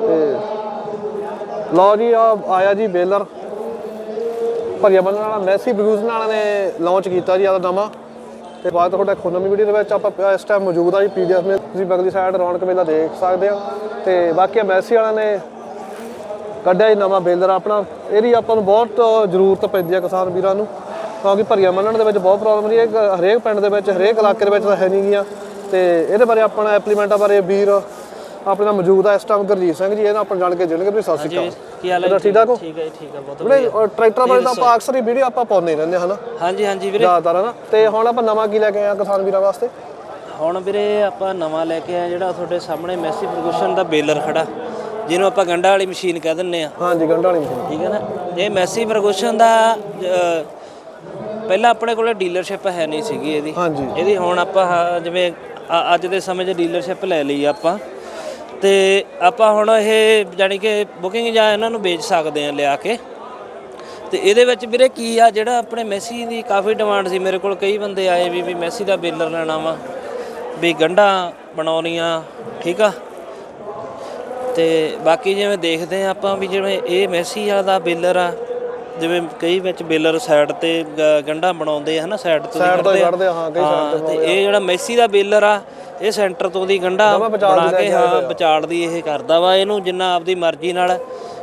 ਤੇ ਲਓ ਜੀ ਆ ਆਇਆ ਜੀ ਬੇਲਰ। ਭਰੀਆ ਬੰਨਣ ਵਾਲਾ, ਮੈਸੀ ਬਰੂਜ਼ ਵਾਲਾ ਨੇ ਲਾਂਚ ਕੀਤਾ ਜੀ ਆਦਾ ਨਵਾਂ। ਤੇ ਬਾਅਦ ਤੁਹਾਡਾ ਇੱਕ ਨਵੀਂ ਵੀਡੀਓ ਦੇ ਵਿੱਚ ਆਪਾਂ ਇਸ ਟਾਈਮ ਮੌਜੂਦ ਆ ਜੀ ਪੀਡੀਐਫ ਮੇ ਤੁਸੀਂ ਬਗਲੀ ਸਾਈਡ ਰੌਣਕ ਮੇਲਾ ਦੇਖ ਸਕਦੇ ਹੋ। ਤੇ ਬਾਕੀ ਮੈਸੀ ਵਾਲਾ ਨੇ ਕੱਢਿਆ ਜੀ ਨਵਾਂ ਬੇਲਰ ਆਪਣਾ। ਇਹਦੀ ਆਪਾਂ ਨੂੰ ਬਹੁਤ ਜ਼ਰੂਰਤ ਪੈਂਦੀ ਹੈ ਕਿਸਾਨ ਵੀਰਾਂ ਨੂੰ। ਕਿਉਂਕਿ ਭਰੀਆ ਮੰਨਣ ਦੇ ਵਿੱਚ ਬਹੁਤ ਪ੍ਰੋਬਲਮ ਰਹੀ ਹੈ ਹਰੇਕ ਪਿੰਡ ਦੇ ਵਿੱਚ, ਹਰੇਕ ਇਲਾਕੇ ਦੇ ਵਿੱਚ ਤਾਂ ਹੈ ਨਹੀਂ ਗੀਆਂ। ਤੇ ਇਹਦੇ ਬਾਰੇ ਆਪਣਾ ਐਪਲੀਮੈਂਟਾਂ ਬਾਰੇ ਵੀਰ ਆਪਣੇ ਨਾਲ ਮੌਜੂਦ ਆ ਇਸ ਟਾਈਮ ਗੁਰਜੀਤ ਸਿੰਘ ਜੀ ਇਹਨਾਂ ਆਪਾਂ ਜਾਣ ਕੇ ਜਾਣਗੇ ਵੀ ਸਤਿ ਸ਼੍ਰੀ ਅਕਾਲ। ਕੀ ਹਾਲ ਹੈ ਠੀਕ ਠਾਕ ਹੋ? ਠੀਕ ਹੈ ਜੀ, ਠੀਕ ਹੈ ਬਹੁਤ ਉਹ ਟਰੈਕਟਰਾਂ ਬਾਰੇ ਤਾਂ ਆਪਾਂ ਅਕਸਰ ਹੀ ਵੀਡੀਓ ਆਪਾਂ ਪਾਉਂਦੇ ਰਹਿੰਦੇ ਹਨਾ? ਹਾਂਜੀ ਹਾਂਜੀ ਵੀਰੇ। ਜ਼ਿਆਦਾਤਰ ਹਨਾ? ਤੇ ਹੁਣ ਆਪਾਂ ਨਵਾਂ ਕੀ ਲੈ ਕੇ ਆਏ ਆ ਕਿਸਾਨ ਵੀਰਾਂ ਵਾਸਤੇ? ਹੁਣ ਵੀਰੇ ਆਪਾਂ ਨਵਾਂ ਲੈ ਕੇ ਆਏ ਜਿਹੜਾ ਤੁਹਾਡੇ ਸਾਹਮਣੇ ਮੈਸੀ ਫਰਗੂਸ਼ਨ ਦਾ ਬੇਲਰ ਖੜਾ ਜਿਹਨੂੰ ਆਪਾਂ ਗੰਡਾ ਵਾਲੀ ਮਸ਼ੀਨ ਕਹਿ ਦਿੰਨੇ ਆ ਹਾਂਜੀ ਗੰਢ ਵਾਲੀ ਮਸ਼ੀਨ। ਠੀਕ ਹੈ ਨਾ? ਇਹ ਮੈਸੀ ਫਰਗੂਸ਼ਨ ਦਾ ਪਹਿਲਾਂ ਆਪਣੇ ਕੋਲੇ ਡੀਲਰਸ਼ਿਪ ਹੈ ਨਹੀਂ ਸੀਗੀ ਇਹਦੀ। ਹਾਂਜੀ। ਇਹਦੀ ਹੁਣ ਆਪਾਂ ਜਿਵੇਂ ਅੱਜ ਦੇ ਸਮੇਂ 'ਚ ਡੀਲਰਸ਼ਿਪ ਲੈ ਲਈ ਆਪਾਂ। ਤੇ ਆਪਾਂ ਹੁਣ ਇਹ ਜਾਨੀ ਕਿ ਬੁਕਿੰਗ ਜਾਂ ਇਹਨਾਂ ਨੂੰ ਵੇਚ ਸਕਦੇ ਆ ਲਿਆ ਕੇ। ਤੇ ਇਹਦੇ ਵਿੱਚ ਵੀਰੇ ਕੀ ਆ, ਜਿਹੜਾ ਆਪਣੇ ਮੈਸੀ ਦੀ ਕਾਫੀ ਡਿਮਾਂਡ ਸੀ, ਮੇਰੇ ਕੋਲ ਕਈ ਬੰਦੇ ਆਏ ਵੀ ਵੀ ਮੈਸੀ ਦਾ ਬੇਲਰ ਲੈਣਾ ਵਾ, ਵੀ ਗੰਢਾਂ ਬਣਾਉਣੀਆਂ, ਠੀਕ ਆ? ਤੇ ਬਾਕੀ ਜਿਵੇਂ ਦੇਖਦੇ ਆ ਆਪਾਂ ਵੀ ਜਿਵੇਂ ਇਹ ਮੈਸੀ ਵਾਲਾ ਦਾ ਬੇਲਰ ਆ ਜਿਵੇਂ ਕਈ ਵਿੱਚ ਬੇਲਰ ਸਾਈਡ ਤੇ ਗ- ਗੰਢਾਂ ਬਣਾਉਂਦੇ ਆ ਹਨਾ ਸਾਈਡ ਤੋਂ Side ਤੋਂ ਹੀ ਕੱਢਦੇ ਆ। ਹਾਂ, ਕਈ ਹਾਂ, ਤੇ ਇਹ ਜਿਹੜਾ ਮੈਸੀ ਦਾ ਬੇਲਰ ਆ ਇਹ ਸੈਂਟਰ ਤੋਂ ਦੀ ਗੰਢਾ ਬਣਾ ਦੀ ਕੇ ਹਾਂ ਵਿਚਾਲ ਦੀ ਇਹ ਕਰਦਾ ਵਾ ਇਹਨੂੰ ਜਿੰਨਾ ਆਪਦੀ ਮਰਜ਼ੀ ਨਾਲ।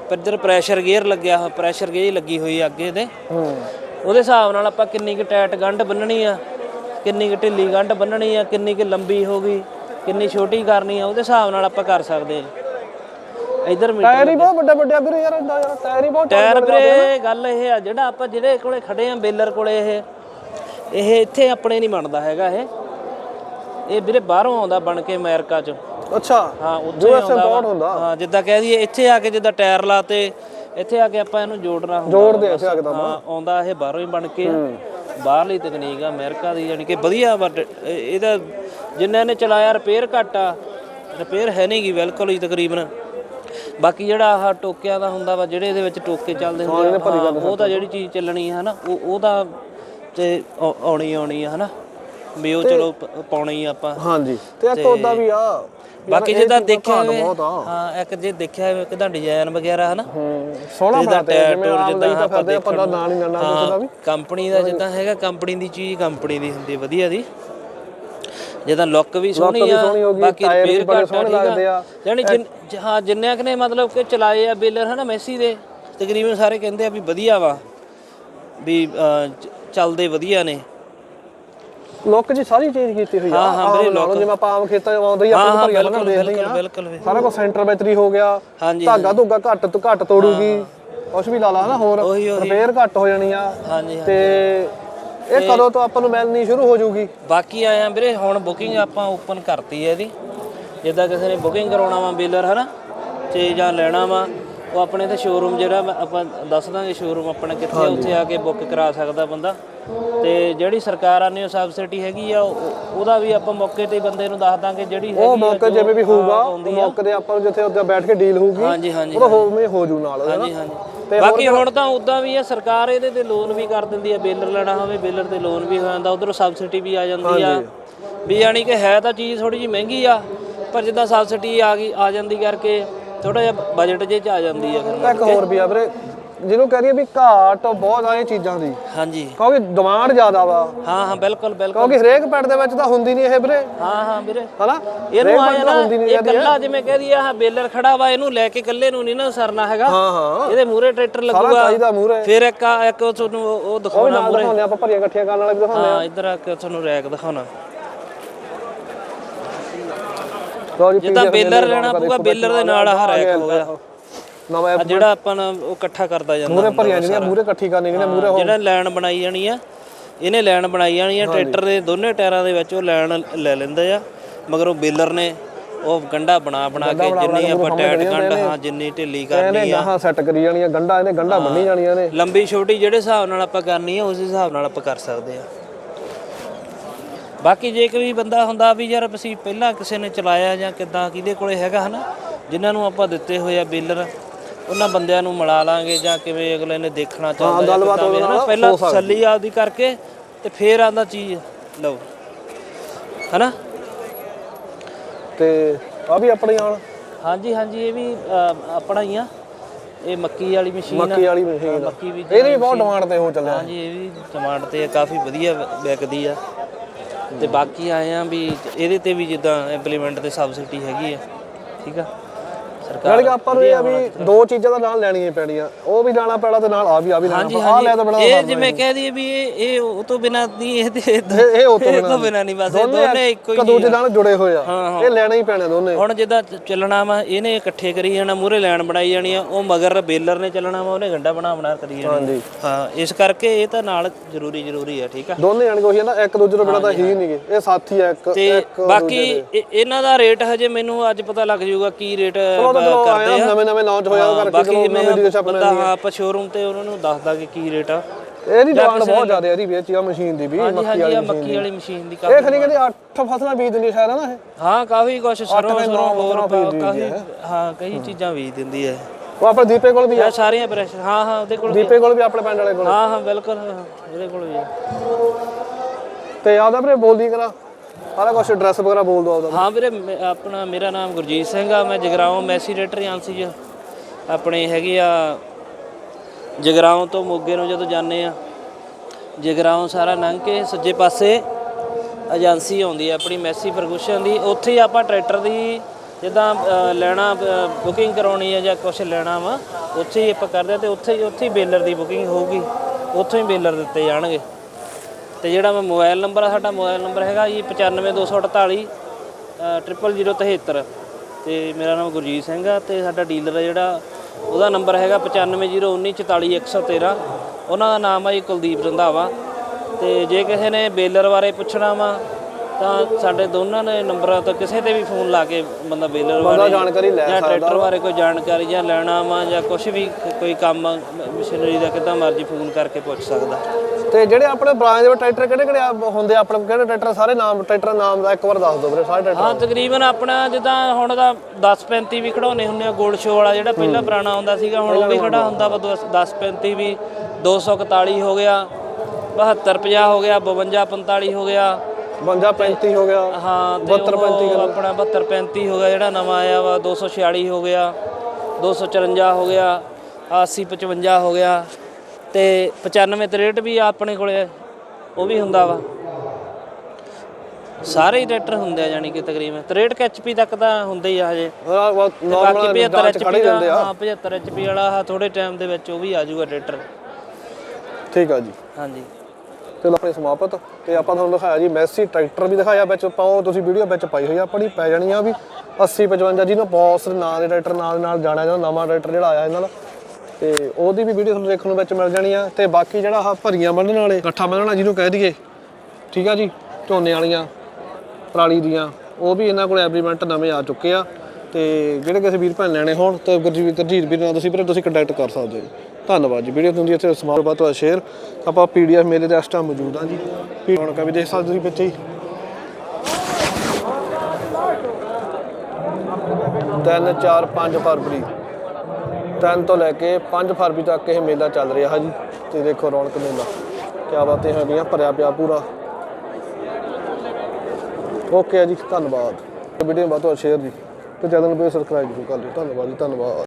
ਪਰ ਇੱਧਰ ਪ੍ਰੈਸ਼ਰ ਗੇਅਰ ਲੱਗਿਆ ਹੋਇਆ ਪ੍ਰੈਸ਼ਰ ਗੇਜ ਲੱਗੀ ਹੋਈ ਆ ਅੱਗੇ ਹੂੰ। ਉਹਦੇ ਹਿਸਾਬ ਨਾਲ ਆਪਾਂ ਕਿੰਨੀ ਕੁ ਟਾਈਟ ਗੰਢ ਬੰਨਣੀ ਆ ਕਿੰਨੀ ਕੁ ਢਿੱਲੀ ਗੰਢ ਬੰਨਣੀ ਆ ਕਿੰਨੀ ਕੁ ਲੰਬੀ ਹੋ ਗਈ ਕਿੰਨੀ ਛੋਟੀ ਕਰਨੀ ਆ ਉਹਦੇ ਹਿਸਾਬ ਨਾਲ ਆਪਾਂ ਕਰ ਸਕਦੇ ਆ। ਇਧਰ ਮੀਟਰ ਟਾਇਰ ਹੀ ਬਹੁਤ ਵੱਡਾ ਵੱਡਾ ਵੀਰੇ ਯਾਰ ਇੰਦਾ ਯਾਰ ਟਾਇਰ ਹੀ ਬਹੁਤ ਟਾਇਰ ਵੀਰੇ ਗੱਲ ਇਹ ਆ ਜਿਹੜਾ ਆਪਾਂ ਜਿਹੜੇ ਕੋਲੇ ਖੜੇ ਆ ਬੇਲਰ ਕੋਲੇ ਇਹ ਇਹ ਇੱਥੇ ਆਪਣੇ ਨਹੀਂ ਬਣਦਾ ਹੈਗਾ ਇਹ। ਇਹ ਵੀਰੇ ਬਾਹਰੋਂ ਆਉਂਦਾ ਬਣ ਕੇ ਅਮਰੀਕਾ ਚ। ਅੱਛਾ ਹਾਂ ਉੱਥੇ ਆਉਂਦਾ। ਹਾਂ ਜਿੱਦਾਂ ਕਹਿ ਦਈਏ ਇੱਥੇ ਆ ਕੇ ਜਿੱਦਾਂ ਟਾਇਰ ਲਾਤੇ ਇੱਥੇ ਆ ਕੇ ਆਪਾਂ ਇਹਨੂੰ ਜੋੜਨਾ ਹੁੰਦਾ ਜੋੜਦੇ ਇੱਥੇ ਆ ਕੇ ਤਾਂ ਹਾਂ ਆਉਂਦਾ ਇਹ ਬਾਹਰੋਂ ਹੀ ਬਣ ਕੇ। ਬਾਹਰਲੀ ਤਕਨੀਕ ਆ ਅਮਰੀਕਾ ਦੀ ਯਾਨੀ ਕਿ ਵਧੀਆ ਬਟ ਇਹਦਾ ਜਿੰਨਾਂ ਨੇ ਚਲਾਇਆ ਰਿਪੇਅਰ ਘੱਟ ਆ। ਰਿਪੇਅਰ ਹੈ ਨਹੀਂਗੀ ਬਿਲਕੁਲ ਹੀ ਤਕਰੀਬਨ। ਬਾਕੀ ਜਿਹੜਾ ਆਹ ਟੋਕਿਆਂ ਦਾ ਹੁੰਦਾ ਵਾ ਜਿਹੜੇ ਇਹਦੇ ਵਿੱਚ ਟੋਕੇ ਚੱਲਦੇ ਹੁੰਦੇ ਆ ਹਾਂ, ਉਹ ਤਾਂ ਜਿਹੜੀ ਚੀਜ਼ ਚੱਲਣੀ ਹੈ ਹਨਾ ਉਹ ਉਹਦਾ ਤੇ ਆਉ- ਆਉਣੀ ਆਉਣੀ ਆ ਹਨਾ। ਵੀ ਉਹ ਚਲੋ ਪ- ਪਾਉਣੀ ਆ ਆਪਾਂ। ਹਾਂਜੀ ਤੇ ਇੱਕ ਉਹਦਾ ਵੀ ਆ ਬਾਕੀ ਜਿੱਦਾਂ ਦੇਖਿਆ ਹੋਵੇ ਹਾਂ ਇੱਕ ਜੇ ਦੇਖਿਆ ਹੋਵੇ ਕਿਦਾਂ ਡਿਜ਼ਾਈਨ ਵਗੈਰਾ ਹਨਾ। ਹੂੰ ਸੋਹਣਾ ਜਿੱਦਾਂ ਬਣਾਤੇ ਟਾਇਰ ਜਿਵੇਂ ਟੂਰ ਆਮ ਜਿੱਦਾਂ ਆਪਾਂ ਆਪਾਂ ਦਾ ਨਾਂ। ਨਹੀਂ ਲੈਣਾ ਕਿਸੇ ਦਾ ਵੀ। ਕੰਪਨੀ ਦਾ ਜਿੱਦਾਂ ਹੈਗਾ ਕੰਪਨੀ ਦੀ ਚੀਜ਼ ਕੰਪਨੀ ਦੀ ਹੁੰਦੀ ਹੈ ਵਧੀਆ ਦੀ ਜਿੱਦਾਂ ਲੁੱਕ ਵੀ ਸੋਹਣੀ ਆ ਬਾਕੀ ਰਿਪੇਅਰ ਘੱਟ ਸੋਹਣੇ ਲੱਗਦੇ ਆ। ਯਾਨੀ ਹਾਂ ਜਿੰਨਿਆਂ ਕੁ ਨੇ ਮਤਲਬ ਕਿ ਚਲਾਏ ਆ ਬੇਲਰ ਹਨਾ ਮੈਸੀ ਦੇ? ਤਕਰੀਬਨ ਸਾਰੇ ਕਹਿੰਦੇ ਆ ਵੀ ਵਧੀਆ ਵਾ ਵੀ ਚੱਲਦੇ ਵਧੀਆ ਨੇ। ਲੁੱਕ ਜੀ ਸਾਰੀ ਚੀਜ਼ ਕੀਤੀ ਹੋਈ ਆ। ਹਾਂ, ਹਾਂ, ਵੀਰੇ, ਜਿਵੇਂ ਆਪਾਂ ਆਮ ਖੇਤਾਂ 'ਚ ਆਉਂਦੇ ਹੀ ਆਪਾਂ ਭਰੀਆਂ ਬਣਾ ਦੇਖਦੇ ਆ। ਸਾਰਾ ਕੁਝ ਸੈਂਟਰ ਬੈਟਰੀ ਹੋ ਗਿਆ। ਧਾਗਾ ਧੁਗਾ ਘੱਟ ਤੋਂ ਘੱਟ ਤੋੜੂਗੀ ਕੁਛ ਵੀ ਲਾ ਲਾ ਹਨਾ ਹੋਰ ਰਿਪੇਅਰ ਘੱਟ ਹੋ ਜਾਣੀ ਆ। ਤੇ ਇਹ ਕਦੋਂ ਤੋਂ ਆਪਾਂ ਨੂੰ ਮਿਲਣੀ ਸ਼ੁਰੂ ਹੋ ਜਾਊਗੀ? ਬਾਕੀ ਆਇਆ ਵੀਰੇ ਹੁਣ ਬੁਕਿੰਗ ਆਪਾਂ ਓਪਨ ਕਰਤੀ ਹੈ ਇਹਦੀ। ਜਿੱਦਾਂ ਕਿਸੇ ਨੇ ਬੁਕਿੰਗ ਕਰਾਉਣਾ ਵਾ ਬੇਲਰ ਹਨਾ? ਤੇ ਜਾਂ ਲੈਣਾ ਵਾ ਉਹ ਆਪਣੇ ਤੇ ਸ਼ੋਰੂਮ ਜਿਹੜਾ ਆਪਾਂ ਦੱਸ ਦਾਂਗੇ ਸ਼ੋਰੂਮ ਆਪਣਾ ਕਿੱਥੇ ਉੱਥੇ ਆ ਕੇ ਬੁੱਕ ਕਰਾ ਸਕਦਾ ਬੰਦਾ। ਤੇ ਜਿਹੜੀ ਸਰਕਾਰਾਂ ਨੇ ਉਹ ਸਬਸਿਡੀ ਹੈਗੀ ਆ ਉਹ- ਉਹਦਾ ਵੀ ਆਪਾਂ ਮੌਕੇ ਤੇ ਬੰਦੇ ਨੂੰ ਦੱਸ ਦਾਂਗੇ ਜਿਹੜੀ ਹੈਗੀ ਉਹ ਮੌਕੇ ਜਿਵੇਂ ਵੀ ਹੋਊਗਾ। ਮੌਕੇ ਤੇ ਆਪਾਂ ਜਿੱਥੇ ਉੱਤੇ ਬੈਠ ਕੇ ਡੀਲ ਹੋਊਗੀ ਹਾਂਜੀ ਹਾਂਜੀ ਉਹਦਾ ਹੋਵੇਂ ਹੋ ਜੂ ਨਾਲ ਹਾਂਜੀ ਹਾਂਜੀ। ਬਾਕੀ ਹੁਣ ਤਾਂ ਉਦਾਂ ਵੀ ਆ ਸਰਕਾਰ ਇਹਦੇ ਤੇ ਲੋਨ ਵੀ ਕਰ ਦਿੰਦੀ ਆ ਬੇਲਰ ਲੈਣਾ ਹੋਵੇ ਬੇਲਰ ਤੇ ਲੋਨ ਵੀ ਹੋ ਜਾਂਦਾ ਉਧਰੋਂ ਸਬਸਿਡੀ ਵੀ ਆ ਜਾਂਦੀ ਆ। ਵੀ ਯਾਨੀ ਕਿ ਹੈ ਤਾਂ ਚੀਜ਼ ਥੋੜੀ ਜਿਹੀ ਮਹਿੰਗੀ ਆ ਪਰ ਜਿੱਦਾਂ ਸਬਸਿਡੀ ਆ ਗਈ ਆ ਜਾਂਦੀ ਕਰਕੇ ਥੋੜਾ ਜਿਹਾ ਬਜਟ ਜੇ ਚ ਆ ਜਾਂਦੀ ਆ ਫਿਰ। ਇੱਕ ਹੋਰ ਵੀ ਆ ਵੀਰੇ ਜਿਹਨੂੰ ਕਹ ਰਹੀ ਵੀ ਘਾਟ ਬਹੁਤ ਆ ਇਹ ਚੀਜ਼ਾਂ ਦੀ। ਹਾਂਜੀ। ਕਿਉਂਕਿ ਡਿਮਾਂਡ ਜ਼ਿਆਦਾ ਵਾ। ਹਾਂ ਹਾਂ ਬਿਲਕੁਲ ਬਿਲਕੁਲ। ਕਿਉਂਕਿ ਹਰੇਕ ਪਿੰਡ ਦੇ ਵਿੱਚ ਤਾਂ ਹੁੰਦੀ ਨਹੀਂ ਇਹ ਵੀਰੇ। ਹਾਂ ਹਾਂ ਵੀਰੇ। ਹਨਾ? ਇਹਨੂੰ ਆਇਆ ਨਾ ਇਹ ਕੱਲਾ ਜਿਵੇਂ ਕਹਿ ਦਈਏ ਆਹ ਬੇਲਰ ਖੜਾ ਵਾ ਇਹਨੂੰ ਲੈ ਕੇ ਇਕੱਲੇ ਨੂੰ ਨਹੀਂ ਨਾ ਸਰਨਾ ਹੈਗਾ। ਹਾਂ ਹਾਂ। ਇਹਦੇ ਮੂਰੇ ਟਰੈਕਟਰ ਸਾਰਾ ਲੱਗੂਗਾ। ਚਾਹੀਦਾ ਮੂਰੇ ਫਿਰ ਇੱਕ ਇੱਕ ਤੁਹਾਨੂੰ ਉਹ ਦਿਖਾਉਣਾ ਨਾਲ ਦਿਖਾਉਂਦੇ ਆਪਾਂ ਭਰੀਆਂ ਇਕੱਠੀਆਂ ਕਰਨ ਵਾਲੇ ਵੀ ਦਿਖਾਉਂਦੇ ਹਾਂ ਇੱਧਰ ਆ ਕੇ ਤੁਹਾਨੂੰ ਰੈਕ ਦਿਖਾਉਣਾ। ਜਿੱਦਾਂ ਬੇਲਰ ਲੈਣਾ ਪਊਗਾ ਬੇਲਰ ਦੇ ਨਾਲ ਆਹ ਰੈਕ ਹੋ ਗਿਆ ਨਵਾਂ ਆ ਜਿਹੜਾ ਆਪਾਂ ਨਾ ਉਹ ਇਕੱਠਾ ਕਰਦਾ ਜਾਂਦਾ ਮੂਰੇ ਭਰੀਆਂ ਜਿਹੜੀਆਂ ਮੂਰੇ ਇਕੱਠੀ ਕਰਨੀ ਜਿਹੜੀਆਂ ਮੂਰੇ ਜਿਹੜਾ ਲਾਈਨ ਬਣਾਈ ਜਾਣੀ ਆ ਇਹਨੇ ਲਾਈਨ ਬਣਾਈ ਜਾਣੀ ਆ ਟਰੈਕਟਰ ਦੇ ਦੋਨੇ ਟਾਇਰਾਂ ਦੇ ਵਿੱਚ ਉਹ ਲਾਈਨ ਲੈ ਲੈਂਦੇ ਆ ਮਗਰ ਉਹ ਬੇਲਰ ਨੇ ਉਹ ਗੰਡਾ ਬਣਾ ਬਣਾ ਕੇ ਜਿੰਨੀ ਆਪਾਂ ਟਾਈਟ ਗੰਢ ਹਾਂ ਜਿੰਨੀ ਢਿੱਲੀ ਕਰਨੀ ਇਹਨੇ ਗਾਹਾਂ ਸੈੱਟ ਕਰੀ ਜਾਣੀਆਂ ਗੰਡਾ ਇਹਨੇ ਗੰਡਾ ਬੰਨੀ ਜਾਣੀਆਂ ਨੇ ਲੰਬੀ ਛੋਟੀ ਜਿਹੜੇ ਹਿਸਾਬ ਨਾਲ ਆਪਾਂ ਕਰਨੀ ਆ ਉਸ ਹਿਸਾਬ ਨਾਲ ਆਪਾਂ ਕਰ ਸਕਦੇ ਆ। ਬਾਕੀ ਜੇ ਕੋਈ ਬੰਦਾ ਹੁੰਦਾ ਵੀ ਯਾਰ ਅਸੀਂ ਪਹਿਲਾਂ ਕਿਸੇ ਨੇ ਚਲਾਇਆ ਜਾਂ ਕਿਦਾਂ ਕਿਹਦੇ ਕੋਲੇ ਹੈਗਾ ਹਨਾ ਜਿਨ੍ਹਾਂ ਨੂੰ ਆਪਾਂ ਦਿੱਤੇ ਹੋਏ ਆ ਬੇਲਰ ਉਹਨਾਂ ਬੰਦਿਆਂ ਨੂੰ ਮਿਲਾ ਲਾਂਗੇ ਜਾਂ ਕਿਵੇਂ ਅਗਲੇ ਨੇ ਦੇਖਣਾ ਚਾਹੁੰਦਾ ਜਾਂ ਗੱਲਬਾਤ ਕਿੱਦਾਂ ਵੀ ਉਹਦੇ ਨਾਲ ਪਹਿਲਾਂ ਤਸੱਲੀ ਆਪਦੀ ਕਰਕੇ ਤੇ ਫੇਰ ਆਂਦਾ ਚੀਜ਼ ਲਓ। ਹਨਾ? ਤੇ ਆ ਵੀ ਆਪਣੀ ਆਣ। ਹਾਂਜੀ ਹਾਂਜੀ ਇਹ ਵੀ ਆਪਣਾ ਹੀ ਆ। ਇਹ ਮੱਕੀ ਵਾਲੀ ਮਸ਼ੀਨ ਆ। ਮੱਕੀ ਵਾਲੀ ਮਸ਼ੀਨ ਮੱਕੀ ਵੀ ਇਹਦੀ ਵੀ ਬਹੁਤ ਡਿਮਾਂਡ ਤੇ ਹੋ ਚੱਲਿਆ। ਹਾਂਜੀ ਇਹ ਵੀ ਟਮਾਟਰ ਤੇ ਕਾਫੀ ਵਧੀਆ ਵਿ- ਵਿਕਦੀ ਆ। ਤੇ ਬਾਕੀ ਆਏ ਆ ਵੀ ਇਹਦੇ ਤੇ ਵੀ ਜਿੱਦਾਂ ਇੰਪਲੀਮੈਂਟ ਤੇ ਸਬਸਿਡੀ ਹੈਗੀ ਆ। ਠੀਕ ਆ? ਸਰਕਾਰ ਕਿ ਆਪਾਂ ਨੂੰ ਇਹ ਆ ਵੀ ਦੋ ਚੀਜ਼ਾਂ ਦਾ ਨਾਲ ਲੈਣੀਆਂ ਹੀ ਪੈਣੀਆਂ। ਉਹ ਵੀ ਲੈਣਾ ਪੈਣਾ ਤੇ ਨਾਲ ਆ ਵੀ ਆ ਵੀ ਲੈਣਾ। ਆਹ ਲੈ ਤਾਂ ਬਣਾ ਇਹ ਜਿਵੇਂ ਕਹਿ ਦਈਏ ਵੀ ਇਹ ਇਹ ਉਹ ਤੋਂ ਬਿਨਾ ਨਹੀਂ ਇਹ ਤੇ ਇਹ ਉਹ ਤੋਂ ਬਿਨਾ ਨਹੀਂ। ਬਸ ਇਹ ਦੋਨੇ ਇੱਕੋ ਹੀ ਇੱਕ ਦੂਜੇ ਨਾਲ ਜੁੜੇ ਹੋਏ ਆ। ਇਹ ਲੈਣਾ ਹੀ ਪੈਣਾ ਦੋਨੇ। ਹੁਣ ਜਿੱਦਾਂ ਚੱਲਣਾ ਵਾ ਇਹਨੇ ਇਕੱਠੇ ਕਰੀ ਜਾਣਾ ਮੂਰੇ ਲਾਈਨ ਬਣਾਈ ਜਾਣੀ ਆ ਉਹ ਮਗਰ ਬੇਲਰ ਨੇ ਚੱਲਣਾ ਵਾ ਉਹਨੇ ਗੰਡਾ ਬਣਾ ਬਣਾ ਕਰੀ ਜਾਣਾ। ਹਾਂਜੀ। ਹਾਂ ਇਸ ਕਰਕੇ ਇਹ ਤਾਂ ਨਾਲ ਜ਼ਰੂਰੀ ਜ਼ਰੂਰੀ ਆ ਠੀਕ ਆ? ਦੋਨੇ ਜਾਣ ਕੇ ਉਹੀ ਆ ਨਾ ਇੱਕ ਦੂਜੇ ਤੋਂ ਬਿਨਾਂ ਤਾਂ ਹੀ ਨਹੀਂਗੇ ਇਹ ਸਾਥੀ ਆ ਇੱਕ ਬਾਕੀ ਇਹ- ਇਹਨਾਂ ਦਾ ਰੇਟ ਹਜੇ ਮੈਨੂੰ ਅੱਜ ਪਤਾ ਲੱਗ ਜਾਊਗਾ ਕੀ ਰੇਟ ਕਰਦੇ ਆ ਨਵੇਂ ਨਵੇਂ ਲਾਂਚ ਹੋਇਆ ਉਹ ਕਰਕੇ ਬਾਕੀ ਚਲੋ ਜਿਵੇਂ ਨਵੀਂ ਡੀਲਰਸ਼ਿਪ ਬੰਦਾ ਹਾਂ ਆਪਾਂ ਸ਼ੋਰੂਮ ਤੇ ਉਹਨਾਂ ਨੂੰ ਦੱਸ ਦਾਂਗੇ ਕੀ ਰੇਟ ਆ। ਇਹਦੀ ਡਿਮਾਂਡ ਬਹੁਤ ਜ਼ਿਆਦਾ ਇਹਦੀ ਵੇਚ ਆ ਮਸ਼ੀਨ ਦੀ ਵੀ ਮੱਕੀ ਵਾਲੀ ਮਸ਼ੀਨ ਮੱਕੀ ਵਾਲੀ ਮਸ਼ੀਨ ਦੀ ਇਹ ਕਾਫੀ ਖਣੀ ਕਹਿੰਦੇ 8 ਫਸਲਾਂ ਬੀਜ ਦਿੰਦੀ ਆ ਸ਼ਾਇਦ ਨਾ ਇਹ। ਹਾਂ ਕਾਫੀ ਕੁਛ ਸਰੋਂ ਸਰੋਂ ਹੋਰ ਬੀਜ ਕਾਫੀ ਹਾਂ ਕਈ ਚੀਜ਼ਾਂ ਵੇਚ ਦਿੰਦੀ ਹੈ ਉਹ ਆਪਣੇ ਦੀਪੇ ਕੋਲ ਵੀ ਆ। ਇਹ ਸਾਰੀਆਂ ਪ੍ਰੈਸ਼ਰ ਹਾਂ ਹਾਂ ਉਹਦੇ ਕੋਲ ਦੀਪੇ ਕੋਲ ਵੀ ਆਪਣੇ ਪਿੰਡ ਵਾਲੇ ਕੋਲ। ਹਾਂ ਹਾਂ ਬਿਲਕੁਲ ਉਹਦੇ ਕੋਲ ਵੀ। ਤੇ ਆਦਾ ਵੀਰੇ ਬੋਲਦੀ ਕਰਾ। ਸਾਰਾ ਕੁਝ ਐਡਰੈਸ ਵਗੈਰਾ ਬੋਲ ਦੋ ਆਪਦਾ। ਹਾਂ ਵੀਰੇ ਮੈਂ- ਆਪਣਾ ਮੇਰਾ ਨਾਮ ਗੁਰਜੀਤ ਸਿੰਘ ਆ ਮੈਂ ਜਗਰਾਉਂ ਮੈਸੀਰੇਟਰ ਏਜੰਸੀ 'ਚ। ਆਪਣੇ ਹੈਗੇ ਆ ਜਗਰਾਉਂ ਤੋਂ ਮੋਗੇ ਨੂੰ ਜਦੋਂ ਜਾਂਦੇ ਆ ਜਗਰਾਉਂ ਸਾਰਾ ਲੰਘ ਕੇ ਸੱਜੇ ਪਾਸੇ ਏਜੰਸੀ ਆਉਂਦੀ ਆ ਆਪਣੀ ਮੈਸੀ ਫਰਗੂਸ਼ਨ ਦੀ। ਉੱਥੇ ਹੀ ਆਪਾਂ ਟਰੈਕਟਰ ਦੀ ਜਿੱਦਾਂ ਅ, ਲੈਣਾ ਬੁਕਿੰਗ ਕਰਾਉਣੀ ਆ ਜਾਂ ਕੁਝ ਲੈਣਾ ਵਾ ਉੱਥੇ ਹੀ ਆਪਾਂ ਕਰਦੇ ਆ ਤੇ ਉੱਥੇ ਹੀ ਉੱਥੇ ਹੀ ਬੇਲਰ ਦੀ ਬੁਕਿੰਗ ਹੋਊਗੀ। ਉੱਥੋਂ ਹੀ ਬੇਲਰ ਦਿੱਤੇ ਜਾਣਗੇ। ਤੇ ਜਿਹੜਾ ਮੈਂ ਮੋਬਾਈਲ ਨੰਬਰ ਆ ਸਾਡਾ ਮੋਬਾਈਲ ਨੰਬਰ ਹੈਗਾ ਜੀ 95248 00073 ਤੇ ਮੇਰਾ ਨਾਮ ਗੁਰਜੀਤ ਸਿੰਘ ਆ ਤੇ ਸਾਡਾ ਡੀਲਰ ਆ ਜਿਹੜਾ ਉਹਦਾ ਨੰਬਰ ਹੈਗਾ 9501944113 ਉਹਨਾਂ ਦਾ ਨਾਮ ਆ ਜੀ ਕੁਲਦੀਪ ਰੰਧਾਵਾ। ਤੇ ਜੇ ਕਿਸੇ ਨੇ ਬੇਲਰ ਬਾਰੇ ਪੁੱਛਣਾ ਵਾ ਤਾਂ ਸਾਡੇ ਦੋਨਾਂ ਨੇ ਨੰਬਰਾਂ ਤੋਂ ਕਿਸੇ ਤੇ ਵੀ ਫੋਨ ਲਾ ਕੇ ਬੰਦਾ ਬੇਲਰ ਬਾਰੇ ਜਾਣਕਾਰੀ ਲੈ ਜਾਂ ਟਰੈਕਟਰ ਬਾਰੇ ਕੋਈ ਜਾਣਕਾਰੀ ਜਾਂ ਲੈਣਾ ਵਾ ਜਾਂ ਕੁਝ ਵੀ ਕੋਈ ਕੰਮ ਮਸ਼ੀਨਰੀ ਦਾ ਕਿੱਦਾਂ ਮਰਜ਼ੀ ਫੋਨ ਕਰਕੇ ਪੁੱਛ ਸਕਦਾ। ਤੇ ਜਿਹੜੇ ਆਪਣੇ ਬ੍ਰਾਂਚ ਦੇ ਵਿੱਚ ਟਰੈਕਟਰ ਕਿਹੜੇ ਕਿਹੜੇ ਆ- ਹੁੰਦੇ ਆ ਆਪਣੇ ਕਿਹੜੇ ਟਰੈਕਟਰ ਸਾਰੇ ਨਾਮ ਟਰੈਕਟਰ ਨਾਮ ਦਾ ਇੱਕ ਵਾਰ ਦੱਸ ਦਿਓ ਵੀਰੇ ਸਾਰੇ ਟਰੈਕਟਰ ਹਾਂ ਤਕਰੀਬਨ ਆਪਣਾ ਜਿੱਦਾਂ ਹੁਣ ਦਾ 10 35 ਵੀ ਖੜਾਉਣੇ ਹੁੰਦੇ ਆ ਗੋਲ ਸ਼ੋ ਵਾਲਾ ਜਿਹੜਾ ਪਹਿਲਾਂ ਪੁਰਾਣਾ ਹੁੰਦਾ ਸੀਗਾ ਹੁਣ ਉਹ ਵੀ ਖੜਾ ਹੁੰਦਾ ਵਾ 10 35 ਵੀ 241 ਹੋ ਗਿਆ 72 50 ਹੋ ਗਿਆ 52 45 ਹੋ ਗਿਆ। 52 35 ਹੋ ਗਿਆ ਹਾਂ ਤੇ 72 35 ਉਹ ਆਪਣਾ 72 35 ਹੋ ਗਿਆ ਜਿਹੜਾ ਨਵਾਂ ਆਇਆ ਵਾ 246 ਹੋ ਗਿਆ 254 ਹੋ ਗਿਆ 80 55 ਹੋ ਗਿਆ। ਤੇ 95 63 ਵੀ ਆਪਣੇ ਕੋਲੇ ਉਹ ਵੀ ਹੁੰਦਾ ਵਾ। ਸਾਰੇ ਹੀ ਟਰੈਕਟਰ ਹੁੰਦੇ ਆ ਜਾਨੀ ਕਿ ਤਕਰੀਬਨ। 63 ਐਚਪੀ ਤੱਕ ਤਾਂ ਹੁੰਦੇ ਹੀ ਆ ਹਜੇ। ਬਾਕੀ ਨਾਰਮਲ 75 ਜਾਂਚ ਖੜੇ ਐਚਪੀ ਦਾ ਜਾਂਦੇ ਆ। ਹਾਂ 75 ਐਚਪੀ ਵਾਲਾ ਆਹ ਥੋੜੇ ਟਾਈਮ ਦੇ ਵਿੱਚ ਉਹ ਵੀ ਆ ਜਾਊਗਾ ਟਰੈਕਟਰ। ਠੀਕ ਆ ਜੀ। ਹਾਂਜੀ। ਚਲੋ ਆਪਣੇ ਸਮਾਪਤ ਤੇ ਆਪਾਂ ਤੁਹਾਨੂੰ ਦਿਖਾਇਆ ਜੀ ਮੈਸੀ ਟਰੈਕਟਰ ਵੀ ਦਿਖਾਇਆ ਵਿੱਚ ਪਾਓ ਤੁਸੀਂ ਵੀਡੀਓ ਵਿੱਚ ਪਾਈ ਹੋਈ ਆ ਆਪਣੀ ਪੈ ਜਾਣੀ ਆ ਵੀ। 80 55 ਜਿਹਨੂੰ ਬੌਸ ਨਾਂ ਦੇ ਟਰੈਕਟਰ ਨਾਲ ਨਾਲ ਜਾਣਿਆ ਜਾਂਦਾ ਨਵਾਂ ਟਰੈਕਟਰ ਜਿਹੜਾ ਆਇਆ ਇਹਨਾਂ ਦਾ। ਤੇ ਉਹਦੀ ਵੀ ਵੀਡੀਓ ਤੁਹਾਨੂੰ ਦੇਖਣ ਨੂੰ ਵਿੱਚ ਮਿਲ ਜਾਣੀ ਆ ਤੇ ਬਾਕੀ ਜਿਹੜਾ ਆਹ ਭਰੀਆਂ ਬੰਨਣ ਵਾਲੇ, ਇਕੱਠਾ ਬੰਨਣਾ ਜਿਹਨੂੰ ਕਹਿ ਦਈਏ, ਠੀਕ ਆ ਜੀ? ਝੋਨੇ ਵਾਲੀਆਂ, ਪਰਾਲੀ ਦੀਆਂ, ਉਹ ਵੀ ਇਹਨਾਂ ਕੋਲ ਐਵਰੀਮੈਂਟ ਨਵੇਂ ਆ ਚੁੱਕੇ ਆ। ਤੇ ਜਿਹੜੇ ਕਿਸੇ ਵੀਰ ਭੈਣ ਲੈਣੇ ਹੋਣ ਤਾਂ ਗੁਰਜੀਤ ਗੁਰਜੀਤ ਵੀਰ ਨਾਲ ਤੁਸੀਂ ਵੀਰੇ ਤੁਸੀਂ ਕੰਟੈਕਟ ਕਰ ਸਕਦੇ ਹੋ ਧੰਨਵਾਦ ਜੀ। ਵੀਡੀਓ ਹੁੰਦੀ ਇੱਥੇ ਸਮਾਪਤ ਬਾਅਦ ਤੋਂ ਸ਼ੇਅਰ ਆਪਾਂ ਪੀਡੀਐਫ ਮੇਲੇ ਦੇ ਇਸ ਟਾਈਮ ਮੌਜੂਦ ਆ ਜੀ। ਹੁਣ ਕਾ ਵੀ ਦੇਖ ਸਕਦੇ ਤੁਸੀਂ ਵਿੱਚ ਹੀ। ਤਿੰਨ, ਚਾਰ, ਪੰਜ, ਫਰਵਰੀ। ਤਿੰਨ ਤੋਂ ਲੈ ਕੇ 5 ਫਰਵਰੀ ਤੱਕ ਇਹ ਮੇਲਾ ਚੱਲ ਰਿਹਾ ਹੈ ਜੀ। ਤੇ ਦੇਖੋ ਰੌਣਕ ਮੇਲਾ, ਕਿਆ ਬਾਤਾਂ ਹੈਗੀਆਂ, ਭਰਿਆ ਪਿਆ ਪੂਰਾ। ਓਕੇ ਜੀ, ਧੰਨਵਾਦ। ਵੀਡੀਓ ਬਾਤ ਸ਼ੇਅਰ ਜੀ। ਤੇ ਚੈਨਲ ਨੂੰ ਵੀ ਸਬਸਕ੍ਰਾਈਬ ਜ਼ਰੂਰ ਕਰ ਲਿਓ। ਧੰਨਵਾਦ ਜੀ, ਧੰਨਵਾਦ।